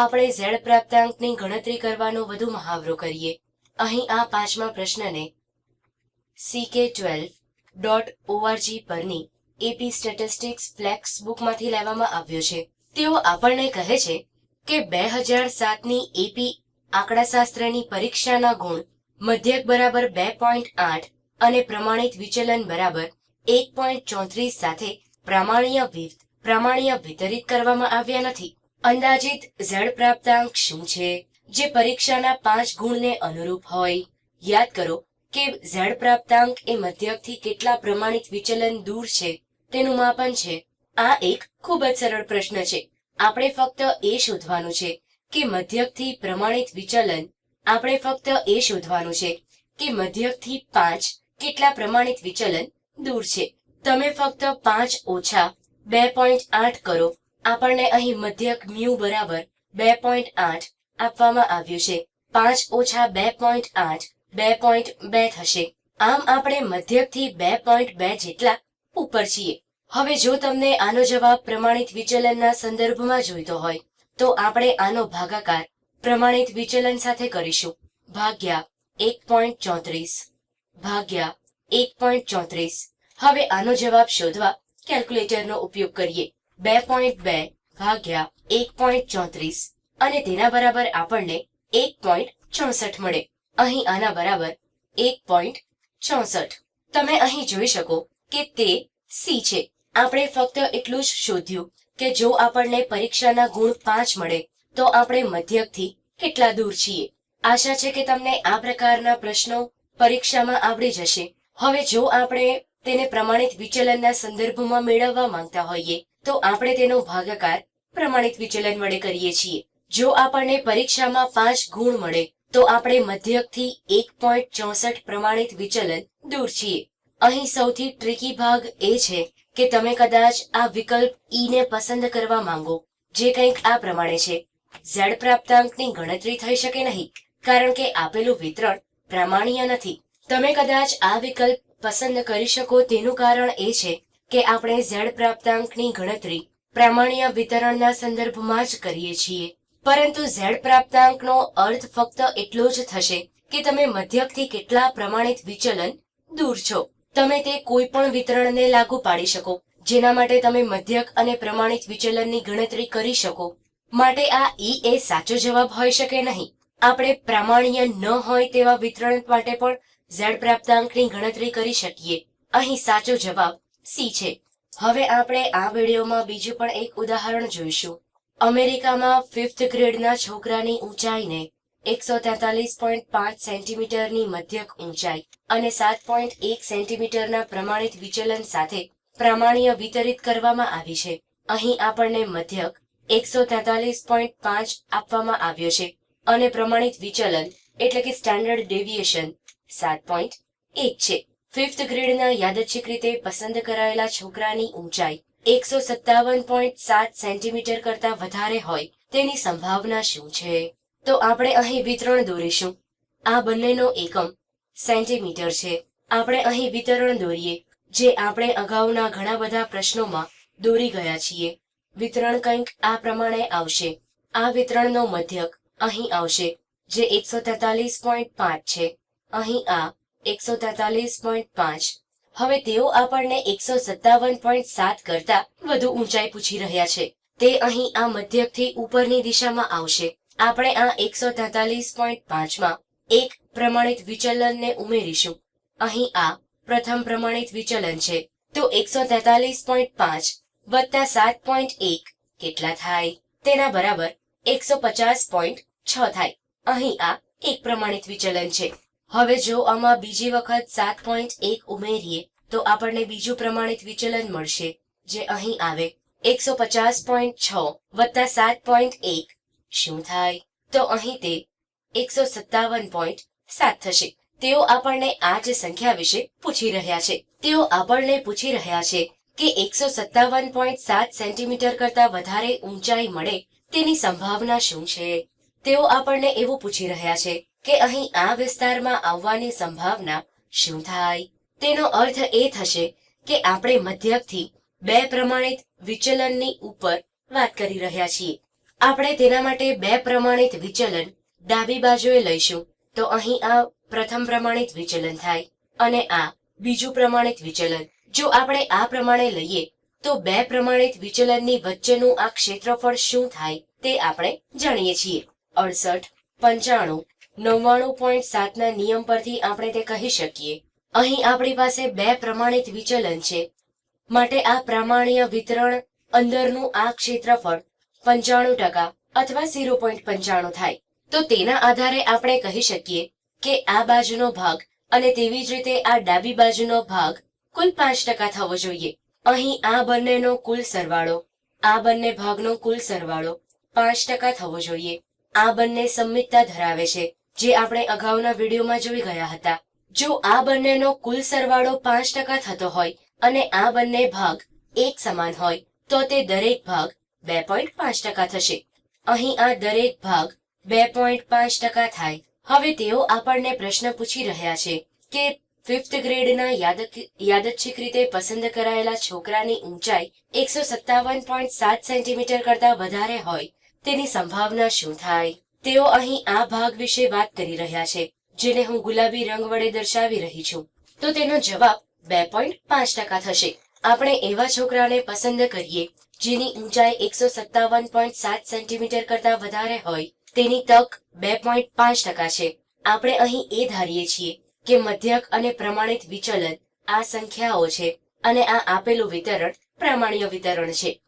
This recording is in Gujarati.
આપણે ઝેડ પ્રાપ્તાંકની ગણતરી કરવાનો વધુ મહાવરો કરીએ. અહીં આ પાંચમા પ્રશ્નને સીકે ટ્વેલ્વ ડોટ ઓઆરજી પરની એપી સ્ટેટિસ્ટિક્સ ફ્લેક્સ બુકમાંથી લેવામાં આવ્યો છે. તેઓ આપણને કહે છે કે બે હજાર સાતની એપી આંકડાશાસ્ત્રની પરીક્ષાના ગુણ મધ્યક બરાબર બે પોઈન્ટ આઠ અને પ્રમાણિત વિચલન બરાબર એક પોઈન્ટ ચોત્રીસ સાથે પ્રામાણ્ય વિ- પ્રામાણ્ય વિતરિત કરવામાં આવ્યા નથી. અંદાજિત ઝેડ પ્રાપ્તાંક શું છે? જે પરીક્ષાના પાંચ ગુણને અનુરૂપ હોય. યાદ કરો કે ઝેડ પ્રાપ્તાંક એ મધ્યકથી કેટલા પ્રમાણિત વિચલન દૂર છે તેનું માપન છે. આ એક ખૂબ જ સરળ પ્રશ્ન છે. આપણે ફક્ત એ શોધવાનું છે કે મધ્યકથી પ્રમાણિત વિચલન, આપણે ફક્ત એ શોધવાનું છે કે મધ્યકથી પાંચ કેટલા પ્રમાણિત વિચલન દૂર છે. તમે ફક્ત પાંચ ઓછા બે પોઈન્ટ આઠ કરો આપણને અહીં મધ્યક મ્યુ બરાબર બે પોઈન્ટ આઠ આપવામાં આવ્યું છે. પાંચ ઓછા બે પોઈન્ટ આઠ બે પોઈન્ટ બે થશે. આમ આપણે મધ્યકથી બે પોઈન્ટ બે જેટલા ઉપર છીએ. હવે જો તમને આનો જવાબ પ્રમાણિત વિચલનના સંદર્ભમાં જોઈતો હોય, તો આપણે આનો ભાગાકાર પ્રમાણિત વિચલન સાથે કરીશું. ભાગ્યા એક પોઈન્ટ ચોત્રીસ. ભાગ્યા એક પોઈન્ટ ચોત્રીસ. હવે આનો જવાબ શોધવા કેલ્ક્યુલેટરનો ઉપયોગ કરીએ. બે પોઈન્ટ બે ભાગ્યા એક પોઈન્ટ ચોત્રીસ અને તેના બરાબર આપણને એક પોઈન્ટ ચોસઠ મળે. અહીં આના બરાબર એક પોઈન્ટ ચોસઠ. તમે અહીં જોઈ શકો કે તે સી છે. આપણે ફક્ત એટલું જ શોધ્યું કે જો આપણને પરીક્ષાના ગુણ પાંચ મળે, તો આપણે મધ્યકથી કેટલા દૂર છીએ? આશા છે કે તમને આ પ્રકારના પ્રશ્નો પરીક્ષામાં આવડી જશે. હવે જો આપણે તેને પ્રમાણિત વિચલનના સંદર્ભમાં મેળવવા માંગતા હોઈએ તો આપણે તેનો ભાગાકાર પ્રમાણિત વિચલન વડે કરીએ છીએ. જો આપણને પરીક્ષામાં પાંચ ગુણ મળે, તો આપણે મધ્યકથી એક પોઈન્ટ ચોસઠ પ્રમાણિત વિચલન દૂર છીએ. અહીં સૌથી ટ્રિકી ભાગ એ છે કે તમે કદાચ આ વિકલ્પ ઈ ને પસંદ કરવા માંગો, જે કંઈક આ પ્રમાણે છે. ઝેડ પ્રાપ્તાંકની ગણતરી થઈ શકે નહીં, કારણ કે આપેલું વિતરણ પ્રામાણ્ય નથી. તમે કદાચ આ વિકલ્પ પસંદ કરી શકો, તેનું કારણ એ છે કે આપણે ઝેડ પ્રાપ્તાંકની ગણતરી પ્રામાણ્ય વિતરણના સંદર્ભમાં જ કરીએ છીએ. પરંતુ ઝેડ પ્રાપ્તાંકનો અર્થ ફક્ત એટલો જ થશે કે તમે મધ્યકથી કેટલા પ્રમાણિત વિચલન દૂર છો. તમે તે કોઈ પણ વિતરણને લાગુ પાડી શકો, જેના માટે તમે મધ્યક અને પ્રમાણિત વિચલનની ગણતરી કરી શકો. માટે આ ઈ એ સાચો જવાબ હોઈ શકે નહીં. આપણે પ્રામાણ્ય ન હોય તેવા વિતરણ માટે પણ ઝેડ પ્રાપ્તાંકની ગણતરી કરી શકીએ. અહીં સાચો જવાબ સી છે. હવે આપણે આ વિડીયોમાં બીજું પણ એક ઉદાહરણ જોઈશું. અમેરિકામાં ફિફ્થ ગ્રેડના છોકરાની ઊંચાઈને એકસો તેતાલીસ પોઈન્ટ પાંચ સેન્ટીમીટરની મધ્યક ઊંચાઈ અને સાત પોઈન્ટ એક સેન્ટીમીટરના પ્રમાણિત વિચલન સાથે પ્રામાણ્ય વિતરિત કરવામાં આવી છે. અહીં આપણને મધ્યક એકસો તેતાલીસ પોઈન્ટ પાંચ આપવામાં આવ્યો છે અને પ્રમાણિત વિચલન એટલે કે સ્ટાન્ડર્ડ ડેવિએશન સાત પોઈન્ટ એક છે. ફિફ્થ ગ્રેડના યાદચ્છિક રીતે પસંદ કરાયેલા છોકરાની ઊંચાઈ એકસો સત્તાવન પોઈન્ટ સાત સેન્ટીમીટર કરતા વધારે હોય તેની સંભાવના શું છે? તો આપણે અહીં વિતરણ દોરીશું. આ બંનેનો એકમ સેન્ટીમીટર છે. આપણે અહીં વિતરણ દોરીએ, જે આપણે અગાઉના ઘણા બધા પ્રશ્નોમાં દોરી ગયા છીએ. વિતરણ કંઈક આ પ્રમાણે આવશે. આ વિતરણનો મધ્યક અહીં આવશે, જે એકસો તેતાલીસ પોઈન્ટ પાંચ છે. અહીં આ એકસો તેતાલીસ પોઈન્ટ પાંચ. હવે તેઓ આપણને એકસો સત્તાવન પોઈન્ટ સાત કરતા વધુ ઊંચાઈ પૂછી રહ્યા છે. તે અહીં આ મધ્યકથી ઉપરની દિશામાં આવશે. આપણે આ એકસો તેતાલીસ પોઈન્ટ પાંચમાં એક પ્રમાણિત વિચલનને ઉમેરીશું. અહીં આ પ્રથમ પ્રમાણિત વિચલન છે. તો એકસો તેતાલીસ પોઈન્ટ પાંચ વત્તા સાત પોઈન્ટ એક કેટલા થાય? તેના બરાબર એકસો પચાસ પોઈન્ટ છ થાય. અહીં આ એક પ્રમાણિત વિચલન છે. હવે જો આમાં બીજી વખત સાત પોઈન્ટ એક ઉમેરીએ, તો આપણને બીજું પ્રમાણિત વિચલન મળશે, જે અહીં આવે. એકસો પચાસ પોઈન્ટ છ વત્તા સાત પોઈન્ટ એક. શું થાય? તો અહીં તે એકસો સત્તાવન પોઈન્ટ સાત થશે. તેઓ આપણને આ જ સંખ્યા વિશે પૂછી રહ્યા છે. તેઓ આપણને પૂછી રહ્યા છે કે એકસો સત્તાવન પોઈન્ટ સાત સેન્ટીમીટર કરતા વધારે ઊંચાઈ મળે તેની સંભાવના શું છે? તેઓ આપણને એવું પૂછી રહ્યા છે કે અહીં આ વિસ્તારમાં આવવાની સંભાવના શું થાય? તેનો અર્થ એ થશે કે આપણે મધ્યકથી બે પ્રમાણિત વિચલનની ઉપર વાત કરી રહ્યા છીએ. આપણે તેના માટે બે પ્રમાણિત વિચલન ડાબી બાજુએ લઈશું, તો અહીં આ પ્રથમ પ્રમાણિત વિચલન થાય અને આ બીજું પ્રમાણિત વિચલન. જો આપણે આ પ્રમાણે લઈએ, તો બે પ્રમાણિત વિચલનની વચ્ચેનું આ ક્ષેત્રફળ શું થાય તે આપણે જાણીએ છીએ. અડસઠ, પંચાણું નવ્વાણું પોઈન્ટ સાતના નિયમ પરથી આપણે તે કહી શકીએ. અહીં આપણી પાસે બે પ્રમાણિત વિચલન છે. માટે આ પ્રામાણ્ય વિતરણ અંદરનું આ ક્ષેત્રફળ પંચાણું ટકા અથવા ઝીરો પોઈન્ટ પંચાણું થાય. તો તેના આધારે આપણે કહી શકીએ કે આ બાજુનો ભાગ અને તેવી જ રીતે આ ડાબી બાજુનો ભાગ કુલ પાંચ ટકા થવો જોઈએ. અહીં આ બંનેનો કુલ સરવાળો, આ બંને ભાગનો કુલ સરવાળો પાંચ ટકા થવો જોઈએ. આ બંને સંમિતતા ધરાવે છે. જે આપણે અગાઉના વિડીયોમાં જોઈ ગયા હતા. જો આ બંનેનો કુલ સરવાળો પાંચ ટકા થતો હોય અને આ બંને ભાગ એક સમાન હોય, તો તે દરેક ભાગ બે પોઈન્ટ પાંચ ટકા થશે. અહીં આ દરેક ભાગ બે પોઈન્ટ પાંચ ટકા થાય. હવે તેઓ આપણને પ્રશ્ન પૂછી રહ્યા છે કે ફિફ્થ ગ્રેડના યાદચ્છિક રીતે પસંદ કરાયેલા છોકરાની ઊંચાઈ એકસો સત્તાવન પોઈન્ટ સાત સેન્ટીમીટર કરતા વધારે હોય, તેની સંભાવના શું થાય? તેઓ અહીં આ ભાગ વિશે વાત કરી રહ્યા છે, જેને હું ગુલાબી રંગ વડે દર્શાવી રહી છું. તો તેનો જવાબ બે પોઈન્ટ પાંચ ટકા થશે. આપણે એવા છોકરાને પસંદ કરીએ, જેની ઊંચાઈ એકસો સત્તાવન પોઈન્ટ સાત સેન્ટીમીટર કરતા વધારે હોય, તેની તક બે પોઈન્ટ પાંચ ટકા છે. આપણે અહીં એ ધારીએ છીએ કે મધ્યક અને પ્રમાણિત વિચલન આ સંખ્યાઓ છે અને આ આપેલું વિતરણ પ્રામાણ્ય વિતરણ છે.